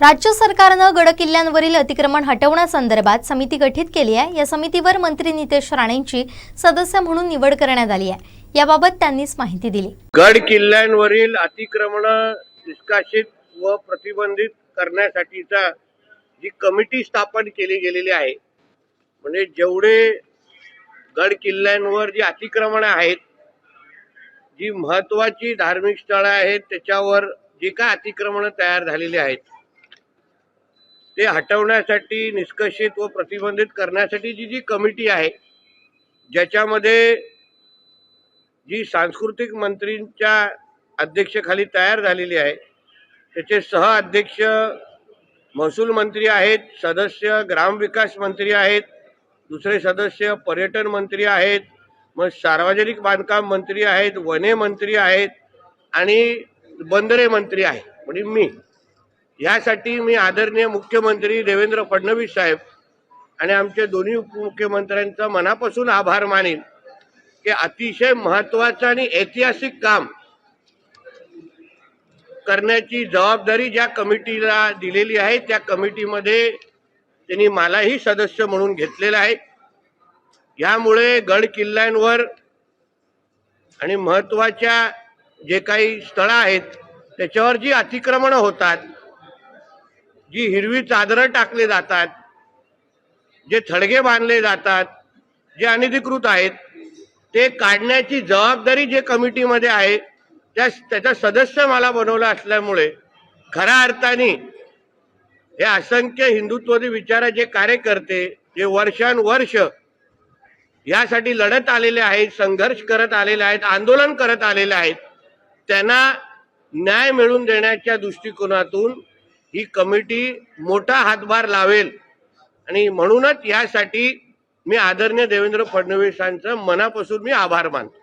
राज्य सरकारनं गड किल्ल्यांवरील अतिक्रमण हटवण्यासंदर्भात समिती गठीत केली आहे. या समितीवर मंत्री नितेश राणेंची सदस्य म्हणून निवड करण्यात आली आहे. याबाबत त्यांनीच माहिती दिली. गड किल्ल्यांवरील अतिक्रमण निष्कासित व प्रतिबंधित करण्यासाठीचा जी कमिटी स्थापन केली गेलेली आहे म्हणजे जेवढे गड किल्ल्यांवर जी अतिक्रमण आहेत जी महत्वाची धार्मिक स्थळं आहेत त्याच्यावर जे काय अतिक्रमण तयार झालेली आहेत ते हटवण्यासाठी निष्कर्षित व प्रतिबंधित करण्यासाठी जी जी कमिटी आहे ज्याच्यामध्ये जी सांस्कृतिक मंत्रींच्या अध्यक्षेखाली तयार झालेली आहे त्याचे सह अध्यक्ष महसूल मंत्री आहेत सदस्य ग्रामविकास मंत्री आहेत दुसरे सदस्य पर्यटन मंत्री आहेत मग सार्वजनिक बांधकाम मंत्री आहेत वने मंत्री आहेत आणि बंदरे मंत्री आहेत म्हणजे मी. यासाठी मी आदरणीय मुख्यमंत्री देवेंद्र फडणवीस साहेब आणि आमचे दोन्ही उपमुख्यमंत्र्यांचा मनापासून आभार मानेन की अतिशय महत्वाचं आणि ऐतिहासिक काम करण्याची जबाबदारी ज्या कमिटीला दिलेली आहे त्या कमिटीमध्ये त्यांनी मलाही सदस्य म्हणून घेतलेलं आहे. यामुळे गड किल्ल्यांवर आणि महत्त्वाच्या जे काही स्थळं आहेत त्याच्यावर जी अतिक्रमणं होतात जी हिरवी चादरं टाकले जातात जे थडगे बांधले जातात जे अनधिकृत आहेत ते काढण्याची जबाबदारी जे कमिटीमध्ये आहे त्या त्याचा सदस्य मला बनवला असल्यामुळे खऱ्या अर्थाने हे असंख्य हिंदुत्ववादी विचाराचे कार्यकर्ते जे वर्षानुवर्ष यासाठी लढत आलेले आहेत संघर्ष करत आलेले आहेत आंदोलन करत आलेले आहेत त्यांना न्याय मिळवून देण्याच्या दृष्टिकोनातून ही कमिटी मोठा हातभार लावेल. आणि म्हणूनच यासाठी मी आदरणीय देवेंद्र फडणवीसांचं मनापासून मी आभार मानतो.